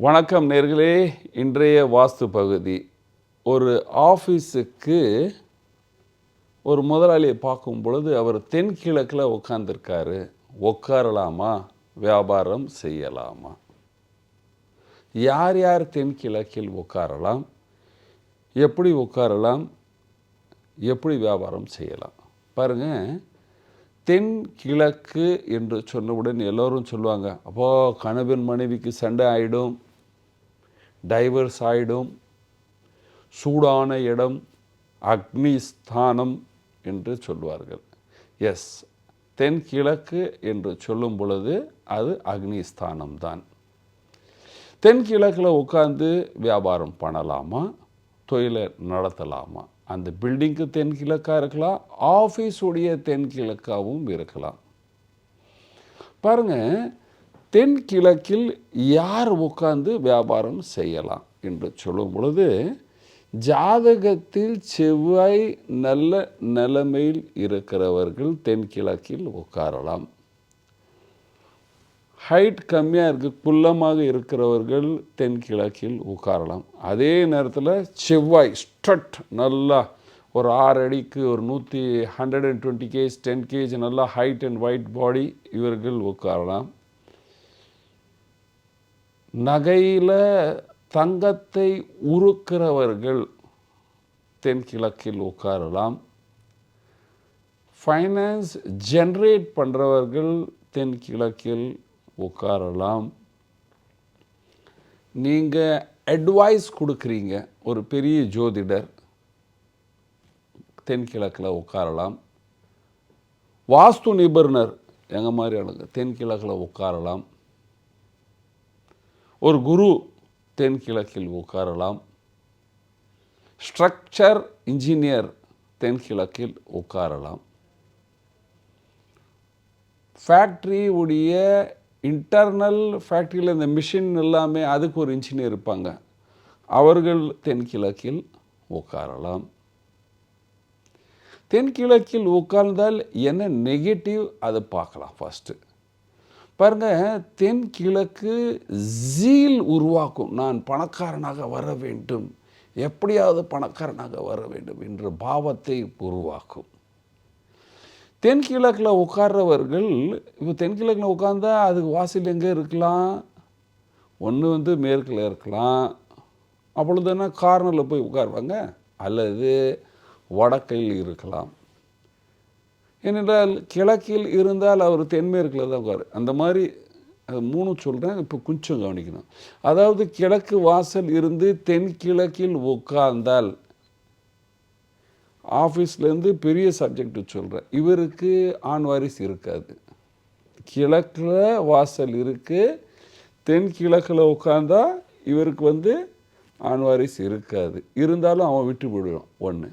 வணக்கம் நேர்களே. இன்றைய வாஸ்து பகுதி. ஒரு ஆஃபீஸுக்கு ஒரு முதலாளியை பார்க்கும் பொழுது அவர் தென்கிழக்கில் உட்காந்துருக்காரு உட்காரலாமா வியாபாரம் செய்யலாமா? யார் யார் தென்கிழக்கில் உட்காரலாம் எப்படி உட்காரலாம் எப்படி வியாபாரம் செய்யலாம்? பாருங்கள் தென்கிழக்கு என்று சொன்னவுடன் எல்லோரும் சொல்லுவாங்க அப்போ கணவன் மனைவிக்கு சண்டை ஆகிடும் டைவர்ஸ் ஆயிடும் சூடான இடம் அக்னி ஸ்தானம் என்று சொல்வார்கள். எஸ் தென்கிழக்கு என்று சொல்லும் பொழுது அது அக்னி ஸ்தானம் தான் தென்கிழக்கில் உட்காந்து வியாபாரம் பண்ணலாமா? தொழிலை நடத்தலாமா? அந்த பில்டிங்க்கு தென்கிழக்காக இருக்கலாம் ஆஃபீஸுடைய தென்கிழக்காகவும் இருக்கலாம். பாருங்கள் தென்கிழக்கில் யார் உட்கார்ந்து வியாபாரம் செய்யலாம் என்று சொல்லும் பொழுது ஜாதகத்தில் செவ்வாய் நல்ல நிலைமையில் இருக்கிறவர்கள் தென்கிழக்கில் உட்காரலாம். ஹைட் கம்மியாக இருக்கு குள்ளமாக இருக்கிறவர்கள் தென்கிழக்கில் உட்காரலாம். அதே நேரத்தில் செவ்வாய் ஸ்ட்ரட் நல்லா ஒரு ஆறு அடிக்கு ஒரு நூற்றி hundred and twenty cage ten cage நல்லா ஹைட் அண்ட் ஒயிட் பாடி இவர்கள் உட்காரலாம். நகையில் தங்கத்தை உருக்கிறவர்கள் தென்கிழக்கில் உட்காரலாம். ஃபைனான்ஸ் ஜென்ரேட் பண்ணுறவர்கள் தென்கிழக்கில் உட்காரலாம். நீங்கள் அட்வைஸ் கொடுக்குறீங்க ஒரு பெரிய ஜோதிடர் தென்கிழக்கில் உட்காரலாம். வாஸ்து நிபுணர் எங்கள் மாதிரி ஆளுங்க தென்கிழக்கில் உட்காரலாம். ஒரு குரு தென்கிழக்கில் உட்காரலாம். ஸ்ட்ரக்சர் இன்ஜினியர் தென்கிழக்கில் உட்காரலாம். ஃபேக்ட்ரியுடைய இன்டர்னல் ஃபேக்ட்ரியில் இந்த மிஷின் எல்லாமே அதுக்கு ஒரு இன்ஜினியர் இருப்பாங்க. அவர்கள் தென்கிழக்கில் உட்காரலாம். தென்கிழக்கில் உட்கார்ந்தால் என்ன நெகட்டிவ் அதை பார்க்கலாம் ஃபஸ்ட்டு பாருங்கள் தென்கிழக்கு ஜீல் உருவாக்கும். நான் பணக்காரனாக வர வேண்டும். எப்படியாவது பணக்காரனாக வர வேண்டும் என்ற பாவத்தை உருவாக்கும். தென்கிழக்கில் உட்கார்றவர்கள் இப்போ தென்கிழக்கில் உட்காந்தா அதுக்கு வாசல் எங்கே இருக்கலாம்? ஒன்று வந்து மேற்கில் இருக்கலாம். அப்பொழுதுனா கார்னரில் போய் உட்காருவாங்க. அல்லது வடக்கையில் இருக்கலாம். ஏனென்றால் கிழக்கில் இருந்தால் அவர் தென்மேற்கில் தான் உட்காரு அந்த மாதிரி அது மூணு சொல்கிறேன் இப்போ கொஞ்சம் கவனிக்கணும். அதாவது கிழக்கு வாசல் இருந்து தென்கிழக்கில் உட்கார்ந்தால் ஆஃபீஸ்லேருந்து பெரிய சப்ஜெக்ட் சொல்கிறேன் இவருக்கு ஆண் வாரிசு இருக்காது. கிழக்கில் வாசல் இருக்குது தென் கிழக்கில் உட்காந்தா இவருக்கு வந்து ஆண் வாரிசு இருக்காது. இருந்தாலும் அவன் விட்டு விடுவான் ஒன்று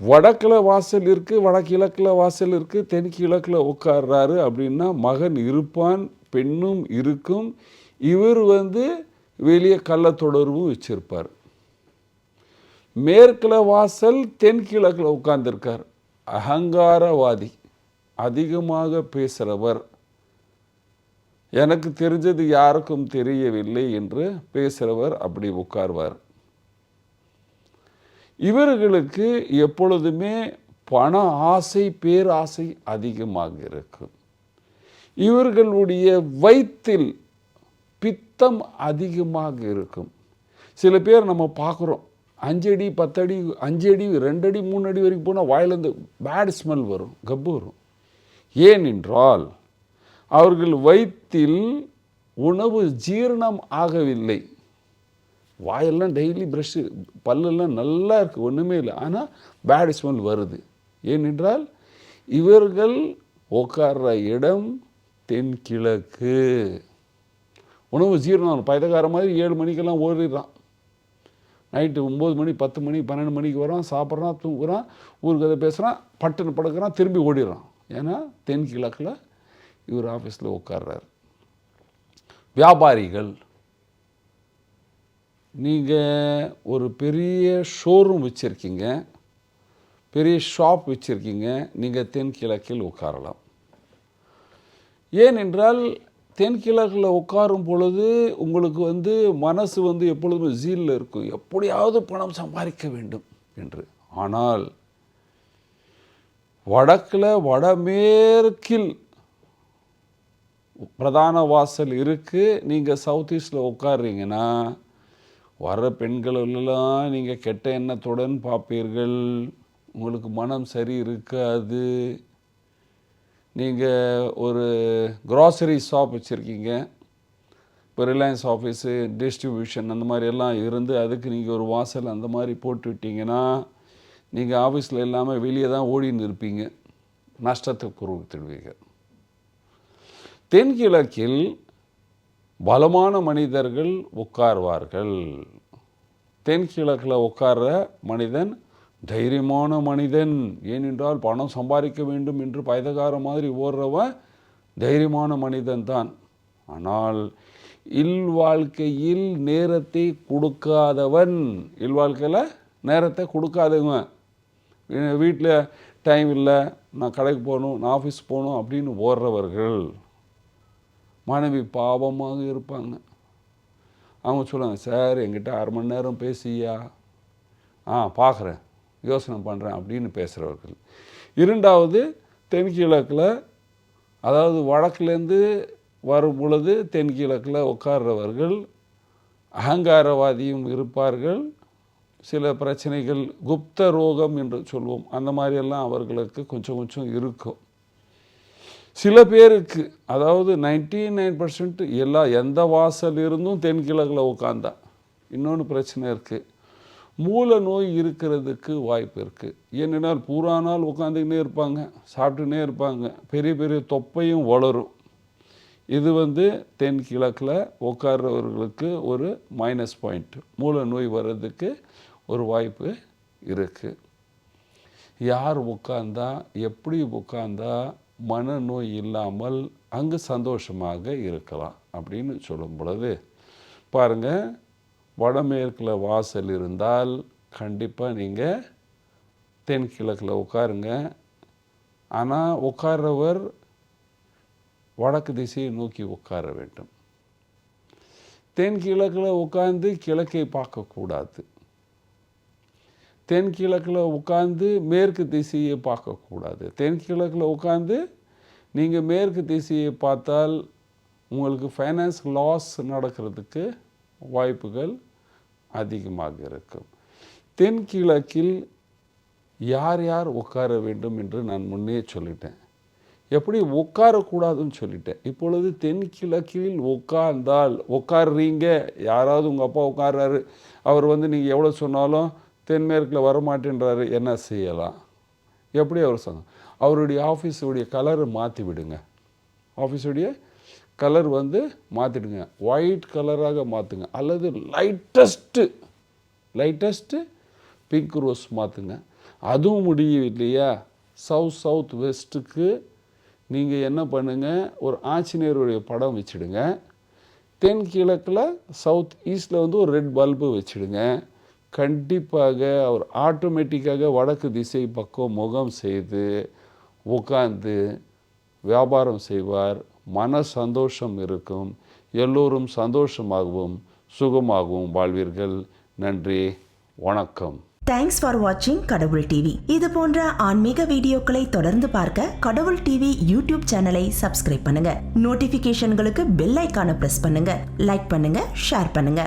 வடக்கில் வாசல் இருக்குது வடகிழக்கில் வாசல் இருக்குது தென்கிழக்கில் உட்கார்றாரு அப்படின்னா மகன் இருப்பான் பெண்ணும் இருக்கும். இவர் வந்து வெளியே கள்ள தொடர்பும் வச்சிருப்பார். மேற்கில் வாசல் தென்கிழக்கில் உட்கார்ந்துருக்கார். அகங்காரவாதி அதிகமாக பேசுகிறவர் எனக்கு தெரிஞ்சது யாருக்கும் தெரியவில்லை என்று பேசுகிறவர் அப்படி உட்கார்வார். இவர்களுக்கு எப்பொழுதுமே பண ஆசை பேராசை அதிகமாக இருக்கும். இவர்களுடைய வயிற்றில் பித்தம் அதிகமாக இருக்கும். சில பேர் நம்ம பார்க்குறோம். அஞ்சடி பத்தடி அஞ்சடி ரெண்டடி மூணு அடி வரைக்கும் போனால் வாயிலேருந்து பேட் ஸ்மெல் வரும் கப்பு வரும். ஏனென்றால் அவர்கள் வயிற்றில் உணவு ஜீரணம் ஆகவில்லை. வாயெல்லாம் டெய்லி ப்ரஷ்ஷு பல்லெல்லாம் நல்லா இருக்குது ஒன்றுமே இல்லை. ஆனால் பேட் ஸ்மெல் வருது. ஏனென்றால் இவர்கள் உட்கார்ற இடம் தென்கிழக்கு. உணவு ஜீரணம் பைதகார மாதிரி ஏழு மணிக்கெல்லாம் ஓடிடுறான். நைட்டு ஒம்பது மணி பத்து மணி பன்னெண்டு மணிக்கு வரான் சாப்பிட்றான் தூங்குறான் ஊருக்கு கதை பேசுகிறான் பட்டுன்னு படுக்கிறான் திரும்பி ஓடிடுறான். ஏன்னா தென்கிழக்கில் இவர் ஆஃபீஸில் உட்கார்றார் வியாபாரிகள் நீங்கள் ஒரு பெரிய ஷோரூம் வச்சுருக்கீங்க பெரிய ஷாப் வச்சுருக்கீங்க நீங்கள் தென்கிழக்கில் உட்காரலாம். ஏனென்றால் தென்கிழக்கில் உட்காரும் பொழுது உங்களுக்கு வந்து மனசு வந்து எப்பொழுதுமே ஜீலில் இருக்கும். எப்படியாவது பணம் சம்பாதிக்க வேண்டும் என்று. ஆனால் வடக்கில் வடமேற்கில் பிரதான வாசல் இருக்குது நீங்கள் சவுத் ஈஸ்டில் உட்காடுறீங்கன்னா வர பெண்களெல்லாம் நீங்கள் கெட்ட எண்ணத்துடன் பார்ப்பீர்கள். உங்களுக்கு மனம் சரி இருக்காது. நீங்கள் ஒரு க்ராசரி ஷாப் வச்சுருக்கீங்க. இப்போ ரிலையன்ஸ் ஆஃபீஸு டிஸ்ட்ரிபியூஷன் அந்த மாதிரி எல்லாம் இருந்து அதுக்கு நீங்கள் ஒரு வாசல் அந்த மாதிரி போட்டுவிட்டீங்கன்னா நீங்கள் ஆஃபீஸில் இல்லாமல் வெளியே தான் ஓடின்னு இருப்பீங்க நஷ்டத்தை குறுவித்துடுவீங்க தென்கிழக்கில் பலமான மனிதர்கள் உட்கார்வார்கள். தென்கிழக்கில் உட்கார்ற மனிதன் தைரியமான மனிதன். ஏனென்றால் பணம் சம்பாதிக்க வேண்டும் என்று பயதகார மாதிரி ஓடுறவன் தைரியமான மனிதன் தான். ஆனால் இல்வாழ்க்கையில் நேரத்தை கொடுக்காதவன் இல்வாழ்க்கையில் நேரத்தை கொடுக்காதவன். வீட்டில் டைம் இல்லை நான் கடைக்கு போகணும் நான் ஆஃபீஸ் போகணும் அப்படின்னு ஓடுறவர்கள். மனைவி பாவமாக இருப்பாங்க. அவங்க சொல்லுவாங்க சார் என்கிட்ட அரை மணி நேரம் பேசியா? ஆ பார்க்குறேன். யோசனை பண்ணுறேன் அப்படின்னு பேசுகிறவர்கள் இரண்டாவது தென்கிழக்கில் அதாவது வடக்குலேருந்து வரும் பொழுது தென்கிழக்கில் உட்கார்றவர்கள் அகங்காரவாதியும் இருப்பார்கள். சில பிரச்சனைகள் குப்த ரோகம் என்று சொல்வோம். அந்த மாதிரியெல்லாம் அவர்களுக்கு கொஞ்சம் கொஞ்சம் இருக்கும். சில பேருக்கு அதாவது நைன்டி நைன் பர்சன்ட் எல்லா எந்த வாசல் இருந்தும் தென்கிழக்கில் உட்காந்தா இன்னொன்று பிரச்சனை இருக்குது மூல நோய் இருக்கிறதுக்கு வாய்ப்பு இருக்குது ஏனென்றால் பூரா நாள் உட்காந்துக்கினே இருப்பாங்க சாப்பிட்டுனே இருப்பாங்க. பெரிய பெரிய தொப்பையும் வளரும். இது வந்து தென்கிழக்கில் உட்கார்றவர்களுக்கு ஒரு மைனஸ் பாயிண்ட் மூல நோய் வர்றதுக்கு ஒரு வாய்ப்பு இருக்குது யார் உட்காந்தா எப்படி உட்காந்தா மனநோய் இல்லாமல் அங்கு சந்தோஷமாக இருக்கலாம் அப்படின்னு சொல்லும் பொழுது பாருங்கள் வடமேற்கில் வாசல் இருந்தால் கண்டிப்பாக நீங்கள் தென்கிழக்கில் உட்காருங்க. ஆனால் உட்கார்றவர் வடக்கு திசையை நோக்கி உட்கார வேண்டும். தென்கிழக்கில் உட்கார்ந்து கிழக்கை பார்க்கக்கூடாது. தென்கிழக்கில் உட்கார்ந்து மேற்கு திசையை பார்க்கக்கூடாது. தென்கிழக்கில் உட்கார்ந்து நீங்கள் மேற்கு திசையை பார்த்தால் உங்களுக்கு ஃபைனான்ஸ் லாஸ் நடக்கிறதுக்கு வாய்ப்புகள் அதிகமாக இருக்கும். தென்கிழக்கில் யார் யார் உட்கார வேண்டும் என்று நான் முன்னே சொல்லிட்டேன். எப்படி உட்காரக்கூடாதுன்னு சொல்லிட்டேன். இப்பொழுது தென்கிழக்கில் உட்கார்ந்தால் உட்காடுறீங்க யாராவது உங்கள் அப்பா உட்கார்றாரு. அவர் வந்து நீங்கள் எவ்வளோ சொன்னாலும் தென்மேற்கில் வரமாட்டேன்றாரு என்ன செய்யலாம்? எப்படி அவர் சொன்ன அவருடைய ஆஃபீஸுடைய கலரை மாற்றி விடுங்க. ஆஃபீஸுடைய கலர் வந்து மாற்றிடுங்க ஒயிட் கலராக மாற்றுங்க அல்லது லைட்டஸ்ட்டு லைட்டஸ்ட்டு பிங்க் ரோஸ் மாற்றுங்க அதுவும் முடியவில்லையா சவுத் சவுத் வெஸ்ட்டுக்கு நீங்கள் என்ன பண்ணுங்கள் ஒரு ஆஞ்சநேயருடைய படம் வச்சுடுங்க. தென்கிழக்கில் சவுத் ஈஸ்டில் வந்து ஒரு ரெட் பல்பு வச்சுடுங்க. கண்டிப்பாக அவர் ஆட்டோமேட்டிக்காக வடக்கு திசை பக்கம் முகம் செய்து உட்கார்ந்து வியாபாரம் செய்வார். மன சந்தோஷம் இருக்கும். எல்லோரும் சந்தோஷமாகவும் சுகமாகவும் வாழ்வீர்கள். நன்றி. வணக்கம். தேங்க்ஸ் ஃபார் வாட்சிங் கடவுள் டிவி இது போன்ற ஆன்மீக வீடியோக்களை தொடர்ந்து பார்க்க கடவுள் டிவி யூடியூப் சேனலை சப்ஸ்கிரைப் பண்ணுங்க. நோட்டிபிகேஷன்களுக்கு பெல் ஐக்கான பிரஸ் பண்ணுங்க. லைக் பண்ணுங்க ஷேர் பண்ணுங்க.